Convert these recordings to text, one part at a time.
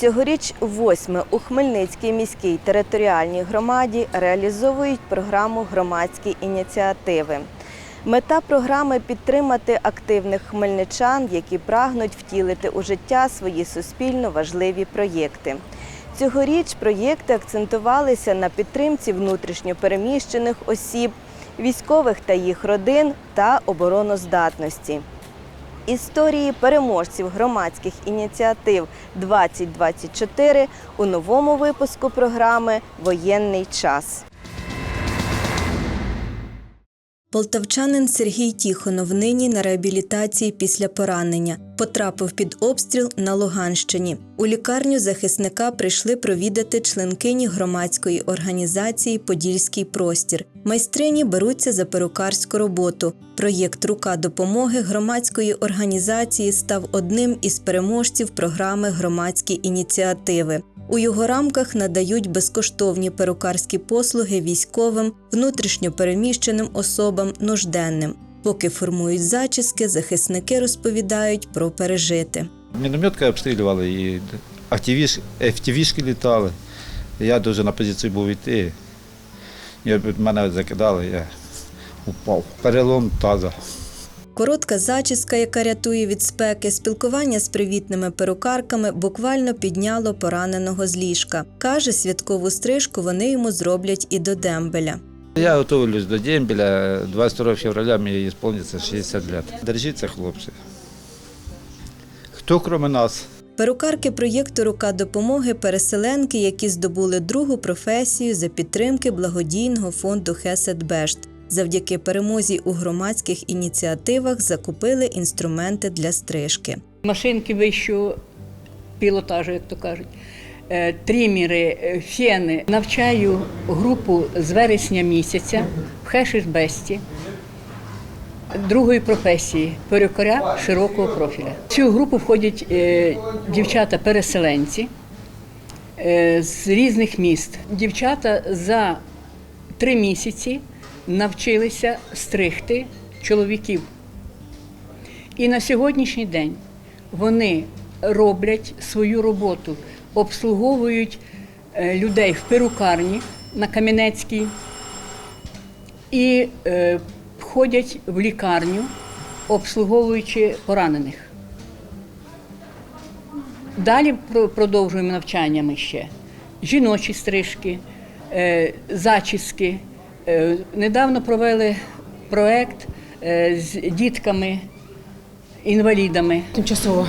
Цьогоріч восьме у Хмельницькій міській територіальній громаді реалізовують програму громадські ініціативи. Мета програми підтримати активних хмельничан, які прагнуть втілити у життя свої суспільно важливі проєкти. Цьогоріч проєкти акцентувалися на підтримці внутрішньо переміщених осіб, військових та їх родин та обороноздатності. Історії переможців громадських ініціатив 2024 у новому випуску програми Воєнний час. Полтавчанин Сергій Тіхонов нині на реабілітації після поранення. Потрапив під обстріл на Луганщині. У лікарню захисника прийшли провідати членкині громадської організації Подільський простір. Майстрині беруться за перукарську роботу. Проєкт Рука допомоги громадської організації став одним із переможців програми Громадські ініціативи. У його рамках надають безкоштовні перукарські послуги військовим, внутрішньо переміщеним особам, нужденним. Поки формують зачіски, захисники розповідають про пережити. Мінометки обстрілювали і FTV-шки літали. Я дуже на позицію був йти. І мене закидали, я упав. Перелом таза. Коротка зачіска, яка рятує від спеки, спілкування з привітними перукарками буквально підняло пораненого з ліжка. Каже, святкову стрижку вони йому зроблять і до дембеля. Я готуюсь до дембеля. 22 февраля мені сповниться 60 років. Держіться, хлопці. Хто крім нас? Перукарки проєкту Рука допомоги переселенки, які здобули другу професію за підтримки благодійного фонду Хесет-Бешт. Завдяки перемозі у громадських ініціативах закупили інструменти для стрижки. машинки вищого пілотажу, як то кажуть, е, трімери, е, фени. Навчаю групу з вересня місяця в Хешишбесті другої професії перукаря широкого профіля. В цю групу входять е, дівчата-переселенці з різних міст. Дівчата за три місяці навчилися стригти чоловіків. І на сьогоднішній день вони роблять свою роботу, обслуговують е, людей в перукарні на Кам'янецькій і е, входять в лікарню, обслуговуючи поранених. Далі продовжуємо навчання ми ще. Жіночі стрижки, е, зачіски. Е, Недавно провели проект е, з дітками, інвалідами. Тимчасово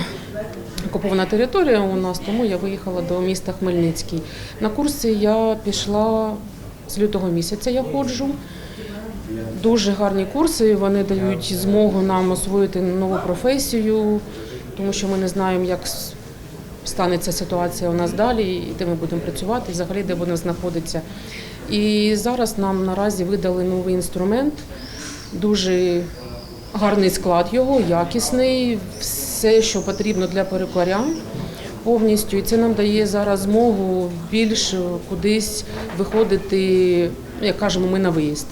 окупована територія у нас, тому я виїхала до міста Хмельницький. На курси я пішла з лютого місяця. Я ходжу. Дуже гарні курси. Вони дають змогу нам освоїти нову професію, тому що ми не знаємо, як станеться ситуація у нас далі, і де ми будемо працювати, і взагалі де будемо знаходитися. І зараз нам наразі видали новий інструмент, дуже гарний склад його, якісний, все, що потрібно для перукаря повністю. І це нам дає зараз змогу більш кудись виходити, як кажемо, ми на виїзд.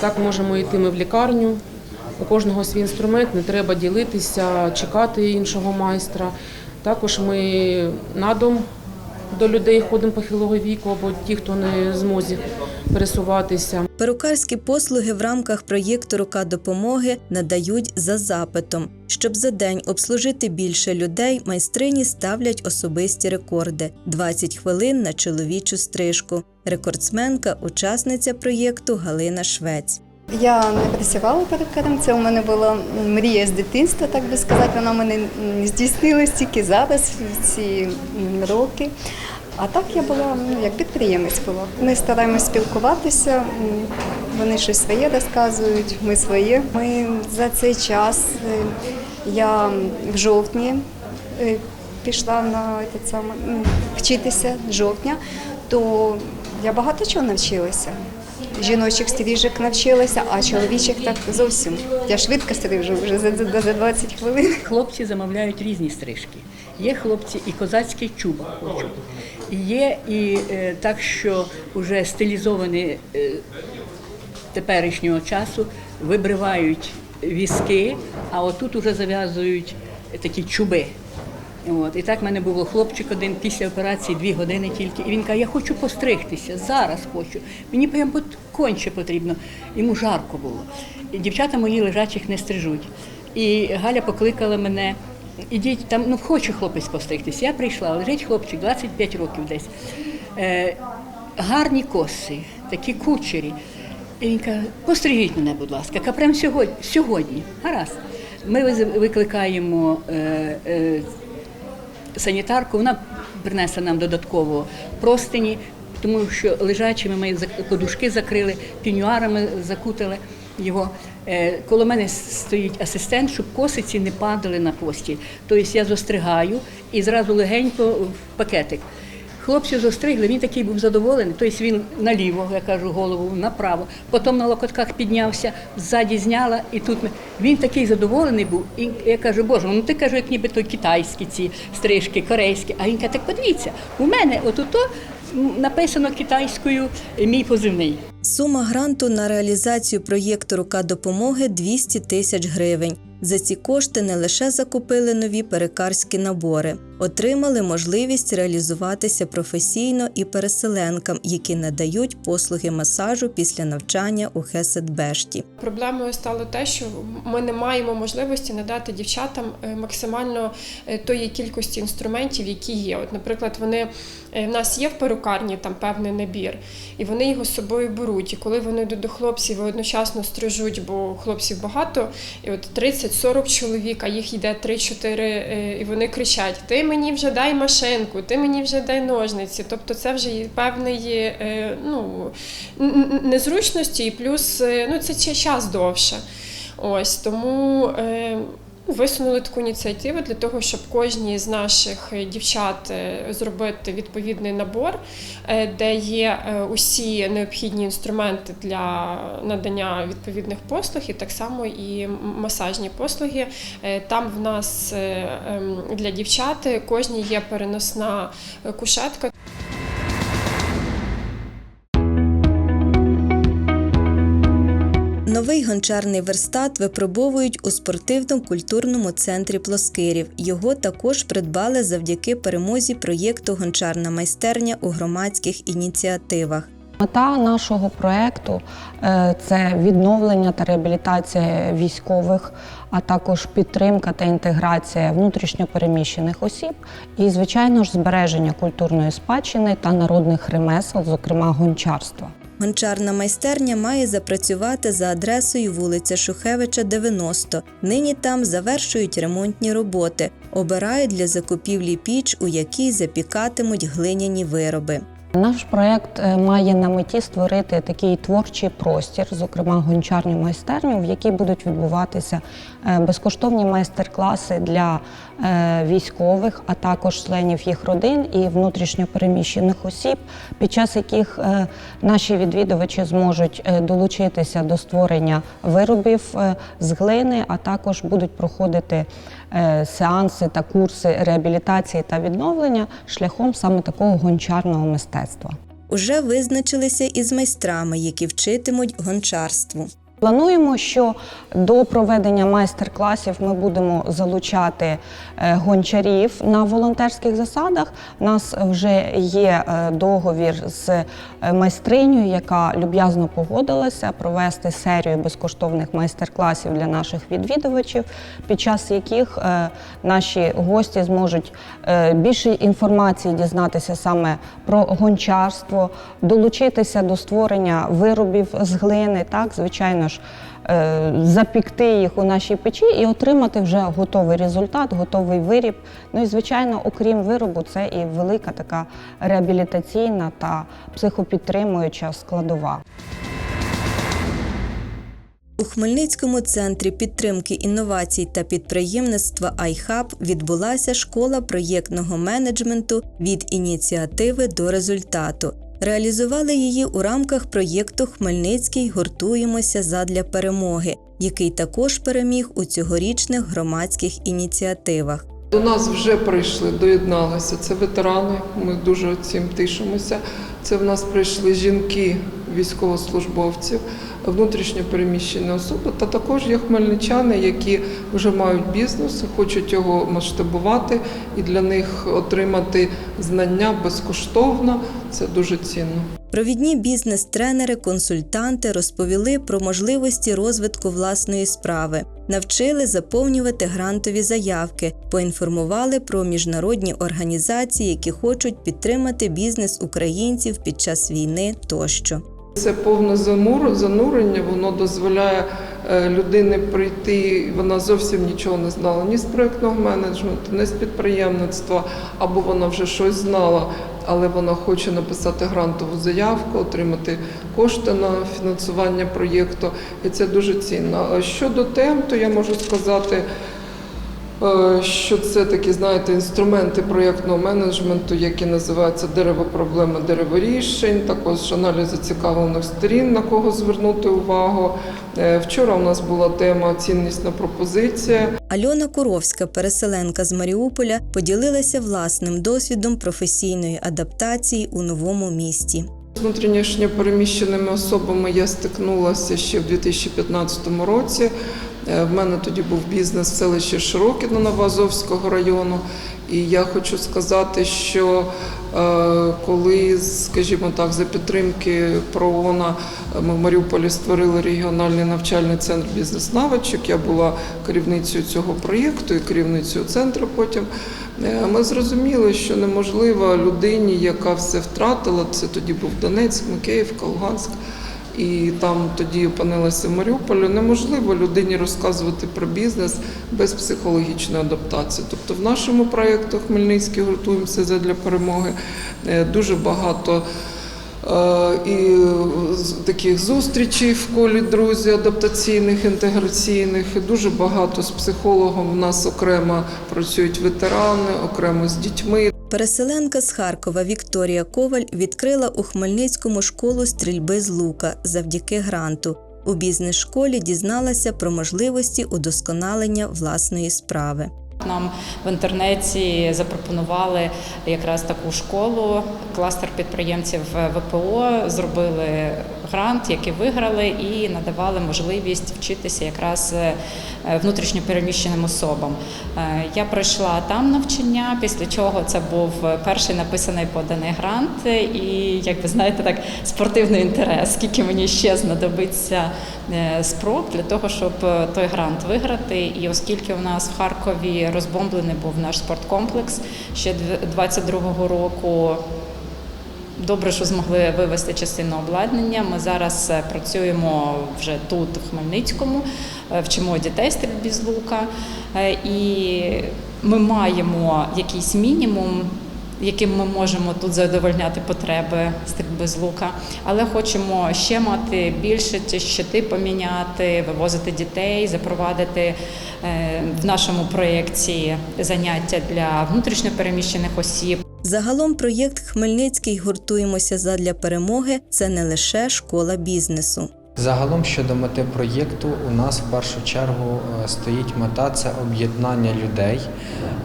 Так можемо йти ми в лікарню. У кожного свій інструмент, не треба ділитися, чекати іншого майстра. Також ми на дом до людей ходимо похилого віку або ті, хто не змозі пересуватися. Перукарські послуги в рамках проєкту Рука допомоги надають за запитом. Щоб за день обслужити більше людей, майстрині ставлять особисті рекорди 20 хвилин на чоловічу стрижку. Рекордсменка, учасниця проєкту Галина Швець. Я не працювала перукарем, це у мене була мрія з дитинства, так би сказати. Вона в мене не здійснилась тільки зараз, в ці роки. А так я була ну, як підприємець була. Ми стараємось спілкуватися, вони щось своє розказують, ми своє. Ми за цей час е, я в жовтні е, пішла на саме, вчитися жовтня, то я багато чого навчилася жіночих стрижок навчилася, а чоловічих так зовсім. Я швидко стрижу вже за, за, за 20 хвилин. Хлопці замовляють різні стрижки. Є хлопці і козацький чуб хочуть. Є і е, так, що вже стилізовані е, теперішнього часу вибривають візки, а отут уже зав'язують такі чуби. От. І так в мене був хлопчик один після операції дві години тільки. І він каже, я хочу постригтися, зараз хочу. Мені прям конче потрібно. Йому жарко було. І дівчата мої лежачих не стрижуть. І Галя покликала мене. Ідіть там, ну хоче хлопець постригтися. Я прийшла, лежить хлопчик, 25 років десь. Е, гарні коси, такі кучері. І він каже, постригіть мене, будь ласка, Ка прямо сьогодні, сьогодні. Гаразд. Ми викликаємо е, е, санітарку, вона принесла нам додатково простині, тому що лежачими ми подушки закрили, пінюарами закутали його. Е, Коло мене стоїть асистент, щоб косиці не падали на постіль. Тобто я зостригаю і зразу легенько в пакетик. Хлопцю зостригли, він такий був задоволений. Тобто він наліво, я кажу, голову, направо. Потім на локотках піднявся, ззаді зняла, і тут ми- він такий задоволений був. І я кажу, боже, ну ти кажу, як ніби то китайські ці стрижки, корейські. А він каже, так подивіться, у мене отуто написано китайською мій позивний. Сума гранту на реалізацію проєкту Рука допомоги 200 тисяч гривень. За ці кошти не лише закупили нові перекарські набори, отримали можливість реалізуватися професійно і переселенкам, які надають послуги масажу після навчання у Хесетбешті. Проблемою стало те, що ми не маємо можливості надати дівчатам е, максимально е, тої кількості інструментів, які є. От, наприклад, вони е, в нас є в перукарні там певний набір, і вони його з собою беруть. І коли вони йдуть до хлопців і одночасно стрижуть, бо хлопців багато, і от 30-40 чоловік, а їх йде 3-4, е, і вони кричать: Ти мені вже дай машинку, ти мені вже дай ножниці. Тобто це вже є певний е, ну, незручності, і плюс е, ну, це час довше. Ось тому. Висунули таку ініціативу для того, щоб кожній з наших е, дівчат е, зробити відповідний набор, е, де є усі необхідні інструменти для надання відповідних послуг, і так само і масажні послуги. Там в нас ем, для дівчат кожній є переносна кушетка. Новий гончарний верстат випробовують у спортивно-культурному центрі Плоскирів. Його також придбали завдяки перемозі проєкту Гончарна майстерня у громадських ініціативах. Мета нашого проекту е, це відновлення та реабілітація військових, а також підтримка та інтеграція внутрішньопереміщених осіб і, звичайно ж, збереження культурної спадщини та народних ремесел, зокрема гончарства. Гончарна майстерня має запрацювати за адресою вулиця Шухевича, 90. Нині там завершують ремонтні роботи, обирають для закупівлі піч, у якій запікатимуть глиняні вироби. Наш проект е, має на меті створити такий творчий простір, зокрема гончарню майстерню, в якій будуть відбуватися е, безкоштовні майстер-класи для е, військових, а також членів їх родин і внутрішньопереміщених осіб, під час яких наші відвідувачі зможуть долучитися до створення виробів з глини, а також будуть проходити сеанси та курси реабілітації та відновлення шляхом саме такого гончарного мистецтва. Уже визначилися із майстрами, які вчитимуть гончарству. Плануємо, що до проведення майстер-класів ми будемо залучати е, гончарів на волонтерських засадах. У нас вже є е, договір з е, майстринею, яка люб'язно погодилася провести серію безкоштовних майстер-класів для наших відвідувачів, під час яких наші гості зможуть більше інформації дізнатися саме про гончарство, долучитися до створення виробів з глини, так, звичайно ж, е, запікти їх у нашій печі і отримати вже готовий результат, готовий виріб. Ну і звичайно, окрім виробу, це і велика така реабілітаційна та психопідтримуюча складова. У Хмельницькому центрі підтримки інновацій та підприємництва iHub відбулася школа проєктного менеджменту від ініціативи до результату. Реалізували її у рамках проєкту Хмельницький гуртуємося задля перемоги, який також переміг у цьогорічних громадських ініціативах. До нас вже прийшли, доєдналися. Це ветерани. Ми дуже цим тишимося. Це в нас прийшли жінки, військовослужбовців. внутрішньо переміщені особи, та також є хмельничани, які вже мають бізнес, хочуть його масштабувати і для них отримати знання безкоштовно. Це дуже цінно. Провідні бізнес-тренери, консультанти розповіли про можливості розвитку власної справи, навчили заповнювати грантові заявки, поінформували про міжнародні організації, які хочуть підтримати бізнес українців під час війни тощо. Це повне занурення, воно дозволяє е, людині прийти, вона зовсім нічого не знала ні з проєктного менеджменту, ні з підприємництва, або вона вже щось знала, але вона хоче написати грантову заявку, отримати кошти на фінансування проєкту, і це дуже цінно. Щодо тем, то я можу сказати. Е, що це такі, знаєте, інструменти проєктного менеджменту, які називаються дерево проблеми дереворішень, також аналіз зацікавлених сторін, на кого звернути увагу. Е, Вчора у нас була тема ціннісна пропозиція. Альона Куровська, переселенка з Маріуполя, поділилася власним досвідом професійної адаптації у новому місті. З внутрішньо переміщеними особами я стикнулася ще в 2015 році. Е, В мене тоді був бізнес в селищі Широке на Новоазовського району. І я хочу сказати, що е, коли, скажімо так, за підтримки ПРООНа ми в Маріуполі створили регіональний навчальний центр бізнес-навичок, я була керівницею цього проєкту і керівницею центру потім. Е, Ми зрозуміли, що неможливо людині, яка все втратила, це тоді був Донецьк, Микеївка, Луганськ, і там тоді опинилася в Маріуполі, неможливо людині розказувати про бізнес без психологічної адаптації. Тобто в нашому проєкту Хмельницький гуртуємося для перемоги е, дуже багато. Е, І з- таких зустрічей в колі друзів адаптаційних, інтеграційних, і дуже багато з психологом. У нас окремо працюють ветерани, окремо з дітьми. Переселенка з Харкова Вікторія Коваль відкрила у Хмельницькому школу стрільби з лука завдяки гранту. У бізнес-школі дізналася про можливості удосконалення власної справи. Нам в інтернеті запропонували якраз таку школу. Кластер підприємців ВПО зробили грант, який виграли, і надавали можливість вчитися якраз е, внутрішньопереміщеним особам. Е, Я пройшла там навчання, після чого це був перший написаний поданий грант. І як ви знаєте, так спортивний інтерес, скільки мені ще знадобиться е, спроб для того, щоб е, той грант виграти. І оскільки у нас в Харкові розбомблений був наш спорткомплекс ще дв- 22-го року. Добре, що змогли вивести частину обладнання. Ми зараз е, працюємо вже тут, в Хмельницькому, е, вчимо дітей стрільбі з лука. Е, І ми маємо якийсь мінімум, яким ми можемо тут задовольняти потреби стрільби з лука, але хочемо ще мати більше щити поміняти, вивозити дітей, запровадити в нашому проєкті заняття для внутрішньопереміщених осіб. Загалом проєкт Хмельницький гуртуємося задля перемоги це не лише школа бізнесу. Загалом щодо мети проєкту, у нас в першу чергу е, стоїть мета це об'єднання людей,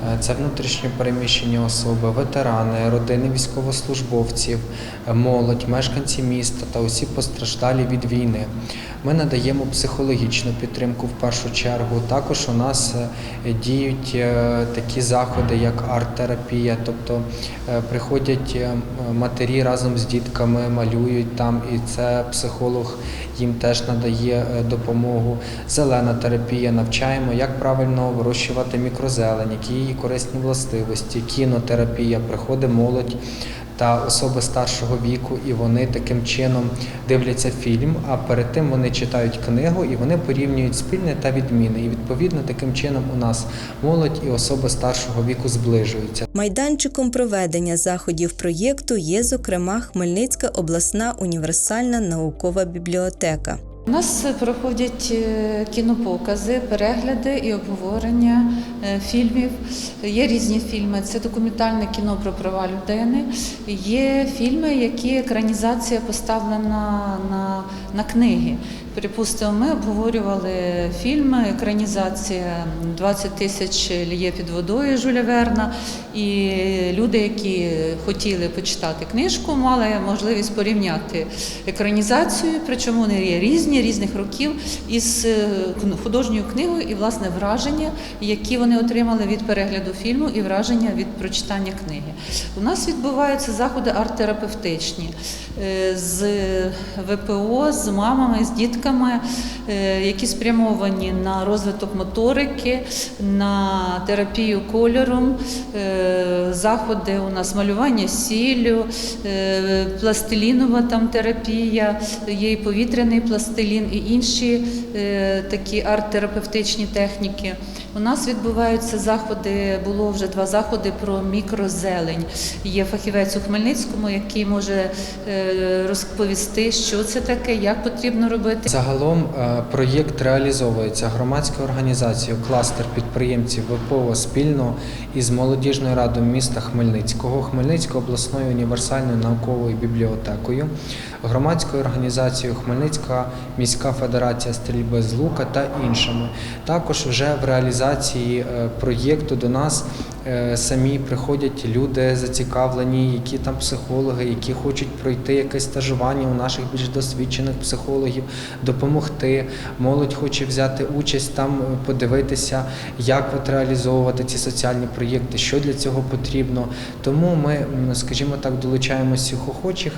Е, це внутрішньо переміщені особи, ветерани, родини військовослужбовців, е, молодь, мешканці міста та усі постраждалі від війни. Ми надаємо психологічну підтримку в першу чергу. Також у нас діють такі заходи, як арт-терапія, тобто приходять матері разом з дітками, малюють там, і це психолог їм теж надає е, допомогу. Зелена терапія навчаємо, як правильно вирощувати мікрозелень, які її корисні властивості, кінотерапія, приходить молодь. Та особи старшого віку, і вони таким чином дивляться фільм. А перед тим вони читають книгу і вони порівнюють спільне та відміни. І відповідно таким чином у нас молодь і особи старшого віку зближуються. Майданчиком проведення заходів проєкту є, зокрема, Хмельницька обласна універсальна наукова бібліотека. У нас проходять е, кінопокази, перегляди і обговорення е, фільмів. Є різні фільми. Це документальне кіно про права людини. Є фільми, які екранізація поставлена на, на книги. Припустимо, ми обговорювали фільм, екранізація 20 тисяч ліє під водою Жюля Верна. І люди, які хотіли почитати книжку, мали можливість порівняти екранізацію, причому вони є різні, різних років, із е, художньою книгою і власне враження, які вони отримали від перегляду фільму, і враження від прочитання книги. У нас відбуваються заходи арт-терапевтичні е, з ВПО, з мамами, з дітками, е, які спрямовані на розвиток моторики, на терапію кольором. Е, Заходи у нас малювання сіллю, е, пластилінова там терапія, є і повітряний пластилін, і інші такі арт-терапевтичні техніки. У нас відбуваються заходи, було вже два заходи про мікрозелень. Є фахівець у Хмельницькому, який може е, розповісти, що це таке, як потрібно робити. Загалом е, проєкт реалізовується громадською організацією кластер підприємців ВПО спільно із молодіжною радою міста Хмельницького, Хмельницькою обласною універсальною науковою бібліотекою, громадською організацією Хмельницька міська федерація стрільби з лука та іншими. Також вже в реалізації е, проєкту до нас е, самі приходять люди зацікавлені, які там психологи, які хочуть пройти якесь стажування у наших більш досвідчених психологів, допомогти. Молодь хоче взяти участь там, е, подивитися, як от реалізовувати ці соціальні проєкти, що для цього потрібно. Тому ми, скажімо так, долучаємо охочих.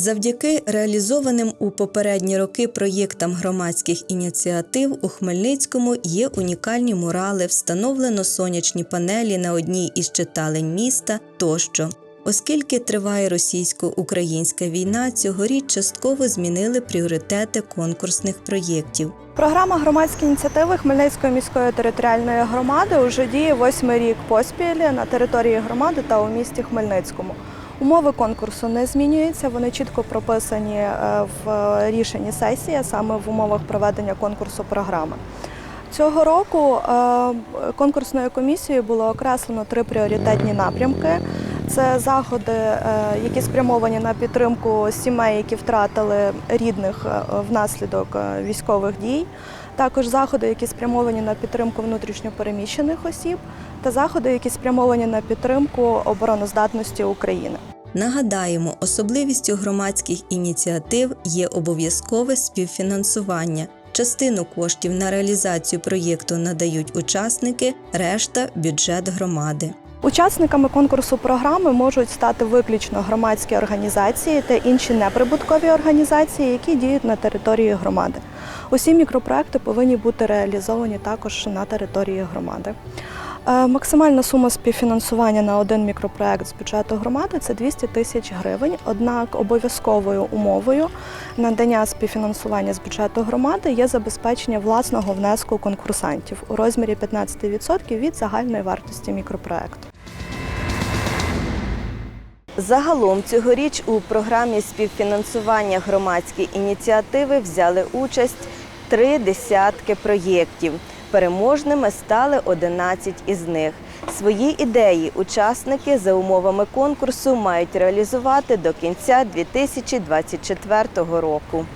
Завдяки реалізованим у попередні роки проєктам громадських ініціатив у Хмельницькому є унікальні мурали, встановлено сонячні панелі на одній із читалень міста тощо. Оскільки триває російсько-українська війна, цьогоріч частково змінили пріоритети конкурсних проєктів. Програма громадські ініціативи Хмельницької міської територіальної громади уже діє восьмий рік поспіль на території громади та у місті Хмельницькому. Умови конкурсу не змінюються, вони чітко прописані е, в рішенні сесії, саме в умовах проведення конкурсу програми. Цього року е, конкурсною комісією було окреслено три пріоритетні напрямки. Це заходи, е, які спрямовані на підтримку сімей, які втратили рідних е, внаслідок е, військових дій. Також заходи, які спрямовані на підтримку внутрішньопереміщених осіб, та заходи, які спрямовані на підтримку обороноздатності України. Нагадаємо, особливістю громадських ініціатив є обов'язкове співфінансування. Частину коштів на реалізацію проєкту надають учасники, решта бюджет громади. Учасниками конкурсу програми можуть стати виключно громадські організації та інші неприбуткові організації, які діють на території громади. Усі мікропроекти повинні бути реалізовані також на території громади. Е, Максимальна сума співфінансування на один мікропроект з бюджету громади це 200 тисяч гривень. Однак обов'язковою умовою надання співфінансування з бюджету громади є забезпечення власного внеску конкурсантів у розмірі 15% від загальної вартості мікропроекту. Загалом цьогоріч у програмі співфінансування громадські ініціативи взяли участь три десятки проєктів. Переможними стали 11 із них. Свої ідеї учасники за умовами конкурсу мають реалізувати до кінця 2024 року.